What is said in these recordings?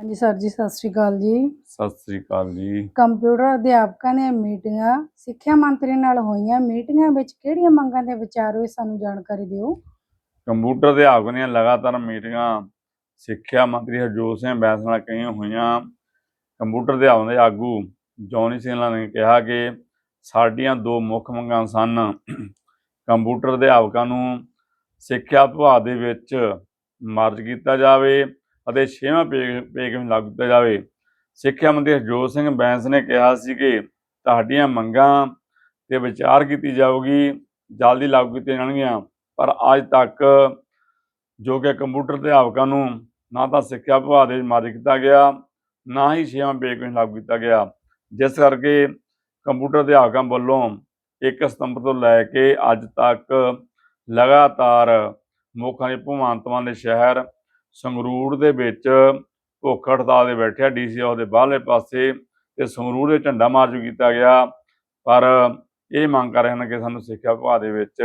ਹਾਂਜੀ ਸਰ ਜੀ ਸਤਿ ਸ਼੍ਰੀ ਅਕਾਲ ਜੀ। ਸਤਿ ਸ੍ਰੀ ਅਕਾਲ ਜੀ। ਕੰਪਿਊਟਰ ਅਧਿਆਪਕਾਂ ਦੀਆਂ ਮੀਟਿੰਗਾਂ ਸਿੱਖਿਆ ਮੰਤਰੀ ਨਾਲ ਹੋਈਆਂ। ਮੀਟਿੰਗਾਂ ਵਿੱਚ ਕਿਹੜੀਆਂ ਮੰਗਾਂ ਤੇ ਵਿਚਾਰ ਹੋਏ ਸਾਨੂੰ ਜਾਣਕਾਰੀ ਦਿਓ। ਕੰਪਿਊਟਰ ਅਧਿਆਪਕ ਦੀਆਂ ਲਗਾਤਾਰ ਮੀਟਿੰਗਾਂ ਸਿੱਖਿਆ ਮੰਤਰੀ ਹਰਜੋਤ ਸਿੰਘ ਬੈਂਸ ਨਾਲ ਕਈਆਂ ਹੋਈਆਂ। ਕੰਪਿਊਟਰ ਅਧਿਆਪਕ ਦੇ ਆਗੂ ਜੌਨੀ ਸਿੰਘਲਾ ਨੇ ਕਿਹਾ ਕਿ ਸਾਡੀਆਂ ਦੋ ਮੁੱਖ ਮੰਗਾਂ ਸਨ। ਕੰਪਿਊਟਰ ਅਧਿਆਪਕਾਂ ਨੂੰ ਸਿੱਖਿਆ ਵਿਭਾਗ ਦੇ ਵਿੱਚ ਮਰਜ ਕੀਤਾ ਜਾਵੇ ਅਤੇ ਛੇਵਾਂ ਪੇ ਪੇ ਲਾਗੂ ਕੀਤਾ ਜਾਵੇ। ਸਿੱਖਿਆ ਮੰਤਰੀ ਹਰਜੋਤ ਸਿੰਘ ਬੈਂਸ ਨੇ ਕਿਹਾ ਸੀ ਕਿ ਤੁਹਾਡੀਆਂ ਮੰਗਾਂ ਤੇ ਵਿਚਾਰ ਕੀਤੀ ਜਾਊਗੀ, ਜਲਦੀ ਲਾਗੂ ਕੀਤੀਆਂ ਜਾਣਗੀਆਂ, ਪਰ ਅੱਜ ਤੱਕ ਜੋ ਕਿ ਕੰਪਿਊਟਰ ਅਧਿਆਪਕਾਂ ਨੂੰ ਨਾ ਤਾਂ ਸਿੱਖਿਆ ਵਿਭਾਗ ਦੇ ਮਾਰੀ ਕੀਤਾ ਗਿਆ, ਨਾ ਹੀ ਛੇਵਾਂ ਪੇ ਲਾਗੂ ਕੀਤਾ ਗਿਆ। ਜਿਸ ਕਰਕੇ ਕੰਪਿਊਟਰ ਅਧਿਆਪਕਾਂ ਵੱਲੋਂ 1 ਸਤੰਬਰ ਤੋਂ ਲੈ ਕੇ ਅੱਜ ਤੱਕ ਲਗਾਤਾਰ ਮੁੱਖਾਂ ਦੇ ਭਗਵੰਤ ਦੇ ਸ਼ਹਿਰ ਸੰਗਰੂਰ ਦੇ ਵਿੱਚ ਭੁੱਖ ਹੜਤਾਲ ਦੇ ਬੈਠਿਆ ਡੀਸੀ ਹਾਊਸ ਦੇ ਬਾਹਰਲੇ ਪਾਸੇ ਤੇ ਸੰਗਰੂਰ ਦੇ ਝੰਡਾ ਮਾਰਚ ਕੀਤਾ ਗਿਆ। ਪਰ ਇਹ ਮੰਗ ਕਰ ਰਹੇ ਹਨ ਕਿ ਸਾਨੂੰ ਸਿੱਖਿਆ ਵਿਭਾਗ ਦੇ ਵਿੱਚ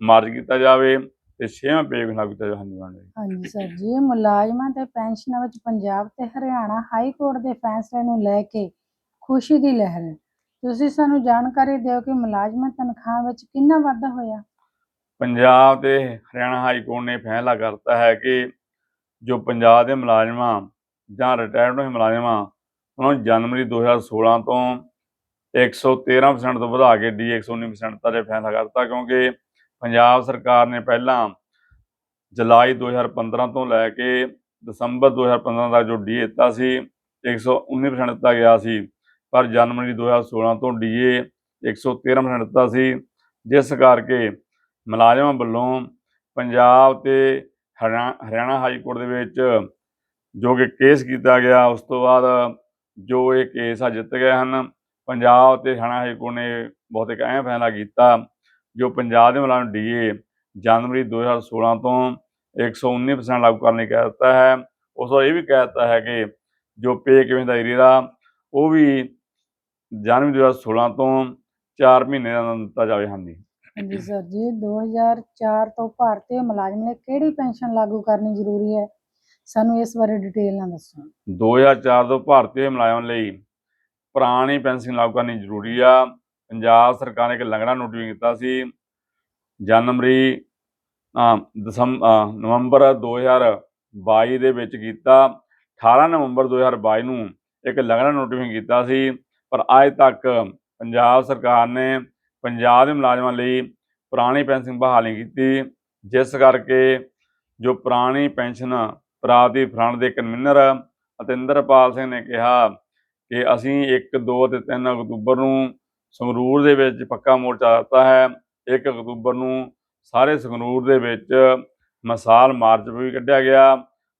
ਮਾਰਚ ਕੀਤਾ ਜਾਵੇ ਤੇ ਛੇਵਾਂ ਪੇ ਵੀ ਲਾਗੂ ਕੀਤਾ ਜਾਵੇ। ਹਾਂਜੀ। ਹਾਂਜੀ ਸਰ ਜੀ ਮੁਲਾਜ਼ਮਾਂ ਤੇ ਪੈਨਸ਼ਨਾਂ ਵਿੱਚ ਪੰਜਾਬ ਤੇ ਹਰਿਆਣਾ ਹਾਈ ਕੋਰਟ ਦੇ ਫੈਸਲੇ ਨੂੰ ਲੈ ਕੇ ਖੁਸ਼ੀ ਦੀ ਲਹਿਰ। ਤੁਸੀਂ ਸਾਨੂੰ ਜਾਣਕਾਰੀ ਦਿਓ ਕਿ ਮੁਲਾਜ਼ਮਾਂ ਤਨਖਾਹ ਵਿੱਚ ਕਿੰਨਾ ਵਾਧਾ ਹੋਇਆ? ਪੰਜਾਬ ਤੇ ਹਰਿਆਣਾ ਹਾਈ ਕੋਰਟ ਨੇ ਫੈਸਲਾ ਕਰਤਾ ਹੈ ਕਿ ਜੋ ਪੰਜਾਬ ਦੇ ਮੁਲਾਜ਼ਮਾਂ ਜਾਂ ਰਿਟਾਇਰਡ ਹੋਏ ਮੁਲਾਜ਼ਮਾਂ ਉਹਨਾਂ ਨੂੰ ਜਨਵਰੀ 2016 ਤੋਂ 113% ਤੋਂ ਵਧਾ ਕੇ ਡੀ 119% ਤੱਕ ਇਹ ਫੈਸਲਾ ਕਰਤਾ ਕਿਉਂਕਿ ਪੰਜਾਬ ਸਰਕਾਰ ਨੇ ਪਹਿਲਾਂ ਜੁਲਾਈ 2015 ਤੋਂ ਲੈ ਕੇ ਦਸੰਬਰ 2015 ਤੱਕ ਜੋ ਡੀ ਦਿੱਤਾ ਸੀ 119% ਦਿੱਤਾ ਗਿਆ ਸੀ, ਪਰ ਜਨਵਰੀ 2016 ਤੋਂ ਡੀਏ 113% ਦਿੱਤਾ ਸੀ, ਜਿਸ ਕਰਕੇ ਮੁਲਾਜ਼ਮਾਂ ਵੱਲੋਂ ਪੰਜਾਬ ਤੇ ਹਰਿਆਣਾ ਹਾਈ ਕੋਰਟ ਦੇ ਵਿੱਚ ਜੋ ਕਿ ਕੇਸ ਕੀਤਾ ਗਿਆ, ਉਸ ਤੋਂ ਬਾਅਦ ਜੋ ਇਹ ਕੇਸ ਆ ਜਿੱਤ ਗਏ ਹਨ, ਪੰਜਾਬ ਤੇ ਹਰਿਆਣਾ ਹਾਈ ਕੋਰਟ ਨੇ ਬਹੁਤ ਇੱਕ ਅਹਿਮ ਫੈਸਲਾ ਕੀਤਾ, ਜੋ ਪੰਜਾਬ ਦੇ ਮੁਲਾਜ਼ਮ ਡੀਏ ਜਨਵਰੀ 2016 ਤੋਂ 119% ਲਾਗੂ ਕਰਨ ਲਈ ਕਹਿ ਦਿੱਤਾ ਹੈ। ਉਸ ਤੋਂ ਇਹ ਵੀ ਕਹਿ ਦਿੱਤਾ ਹੈ ਕਿ ਜੋ ਪੇ ਕਿਵੇਂ ਦਾ ਏਰੀਆ ਉਹ ਵੀ ਜਨਵਰੀ 2016 ਤੋਂ 4 ਮਹੀਨੇ ਦਾ ਦਿੱਤਾ ਜਾਵੇ, ਹਾਂਜੀ। ਹਾਂਜੀ ਸਰ ਜੀ 2004 ਤੋਂ ਭਾਰਤੀ ਮੁਲਾਜ਼ਮ ਲਈ ਕਿਹੜੀ ਪੈਨਸ਼ਨ ਲਾਗੂ ਕਰਨੀ ਜ਼ਰੂਰੀ ਹੈ? ਸਾਨੂੰ ਇਸ ਬਾਰੇ ਡਿਟੇਲ ਨਾਲ ਦੱਸੋ। 2004 ਤੋਂ ਭਾਰਤੀ ਮੁਲਾਜ਼ਮਾਂ ਲਈ ਪੁਰਾਣੀ ਪੈਨਸ਼ਨ ਲਾਗੂ ਕਰਨੀ ਜ਼ਰੂਰੀ ਆ। ਪੰਜਾਬ ਸਰਕਾਰ ਨੇ ਇੱਕ ਲੰਗੜਾ ਨੋਟਿਸ ਵੀ ਕੀਤਾ ਸੀ ਜਨਵਰੀ ਨਵੰਬਰ 2022 ਦੇ ਵਿੱਚ ਕੀਤਾ। 18 ਨਵੰਬਰ 2022 ਨੂੰ ਇੱਕ ਲੰਗੜਾ ਨੋਟਿਸ ਕੀਤਾ ਸੀ ਪਰ ਅੱਜ ਤੱਕ ਪੰਜਾਬ ਸਰਕਾਰ ਨੇ ਪੰਜਾਬ ਦੇ ਮੁਲਾਜ਼ਮਾਂ ਲਈ ਪੁਰਾਣੀ ਪੈਨਸ਼ਨ ਬਹਾਲੀ ਕੀਤੀ, ਜਿਸ ਕਰਕੇ ਜੋ ਪੁਰਾਣੀ ਪੈਨਸ਼ਨ ਪ੍ਰਾਪਤੀ ਫਰੰਟ ਦੇ ਕਨਵੀਨਰ ਅਤਿੰਦਰਪਾਲ ਸਿੰਘ ਨੇ ਕਿਹਾ ਕਿ ਅਸੀਂ 1 2 ਤੇ 3 ਅਕਤੂਬਰ ਨੂੰ ਸੰਗਰੂਰ ਦੇ ਵਿੱਚ ਪੱਕਾ ਮੋਰਚਾ ਦਿੱਤਾ ਹੈ। 1 ਅਕਤੂਬਰ ਨੂੰ ਸਾਰੇ ਸੰਗਰੂਰ ਦੇ ਵਿੱਚ ਮਿਸਾਲ ਮਾਰਚ ਵੀ ਕੱਢਿਆ ਗਿਆ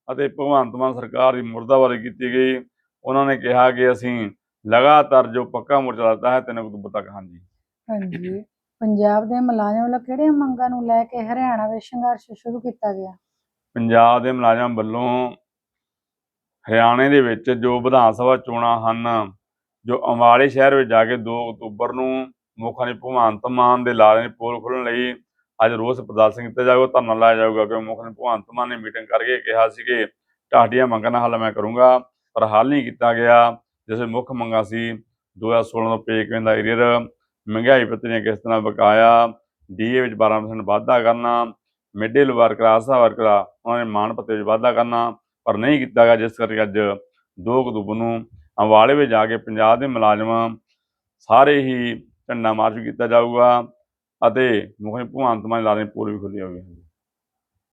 ਅਤੇ ਭਗਵੰਤ ਮਾਨ ਸਰਕਾਰ ਦੀ ਮੁਰਦਾਬਾਦੀ ਕੀਤੀ ਗਈ। ਉਹਨਾਂ ਨੇ ਕਿਹਾ ਕਿ ਅਸੀਂ ਲਗਾਤਾਰ ਜੋ ਪੱਕਾ ਮੋਰਚਾ ਦਿੱਤਾ ਹੈ 3 ਅਕਤੂਬਰ ਤੱਕ, ਹਾਂਜੀ। ਹਾਂਜੀ। ਪੰਜਾਬ ਦੇ ਮੁਲਾਜ਼ਮਾਂ ਵੱਲੋਂ ਕਿਹੜੀਆਂ ਮੰਗਾਂ ਨੂੰ ਲੈ ਕੇ ਹਰਿਆਣਾ ਵਿੱਚ ਸੰਘਰਸ਼ ਸ਼ੁਰੂ ਕੀਤਾ ਗਿਆ? ਪੰਜਾਬ ਦੇ ਮੁਲਾਜ਼ਮਾਂ ਵੱਲੋਂ ਹਰਿਆਣੇ ਦੇ ਵਿੱਚ ਜੋ ਵਿਧਾਨ ਸਭਾ ਚੋਣਾਂ ਹਨ ਜੋ ਅੰਬਾਲੇ ਸ਼ਹਿਰ ਵਿੱਚ ਜਾ ਕੇ 2 ਅਕਤੂਬਰ ਨੂੰ ਮੁੱਖ ਮੰਤਰੀ ਭਗਵੰਤ ਮਾਨ ਦੇ ਲਾਰੇ ਨੇ ਪੋਲ ਖੋਲ੍ਹਣ ਲਈ ਅੱਜ ਰੋਸ ਪ੍ਰਦਰਸ਼ਨ ਕੀਤਾ ਜਾਊਗਾ ਧਰਨਾ ਲਾਇਆ ਜਾਊਗਾ ਕਿ ਮੁੱਖ ਮੰਤਰੀ ਭਗਵੰਤ ਮਾਨ ਨੇ ਮੀਟਿੰਗ ਕਰਕੇ ਕਿਹਾ ਸੀ ਕਿ ਤੁਹਾਡੀਆਂ ਮੰਗਾਂ ਦਾ ਹੱਲ ਮੈਂ ਕਰੂੰਗਾ ਪਰ ਹੱਲ ਨਹੀਂ ਕੀਤਾ ਗਿਆ ਜਿਸ ਮੁੱਖ ਮੰਗਾਂ ਸੀ 2016 ਤੋਂ ਪੇ ਕਿਵੇਂ ਦਾ ਏਰੀਅਰ ਮਹਿੰਗਾਈ ਭੱਤੇ ਦੀਆਂ ਕਿਸ਼ਤਾਂ ਦਾ ਬਕਾਇਆ ਡੀਏ ਵਿੱਚ 12% ਵਾਧਾ ਕਰਨਾ ਮਿਡਲ ਵਰਕਰ ਆਸਾ ਵਰਕਰ ਆ, ਉਹਨਾਂ ਨੇ ਮਾਣ ਭੱਤੇ ਵਿੱਚ ਵਾਧਾ ਕਰਨਾ ਪਰ ਨਹੀਂ ਕੀਤਾ ਗਿਆ ਜਿਸ ਕਰਕੇ ਅੱਜ 2 ਅਕਤੂਬਰ ਨੂੰ ਅੰਬਾਲੇ ਵਿੱਚ ਜਾ ਕੇ ਪੰਜਾਬ ਦੇ ਮੁਲਾਜ਼ਮਾਂ ਸਾਰੇ ਹੀ ਝੰਡਾ ਮਾਰਚ ਕੀਤਾ ਜਾਊਗਾ ਅਤੇ ਮੁਖੀ ਭਗਵੰਤ ਮਾਨ ਲਾਰੇ ਪੂਰੀ ਵੀ ਖੁੱਲੀ ਹੋਵੇ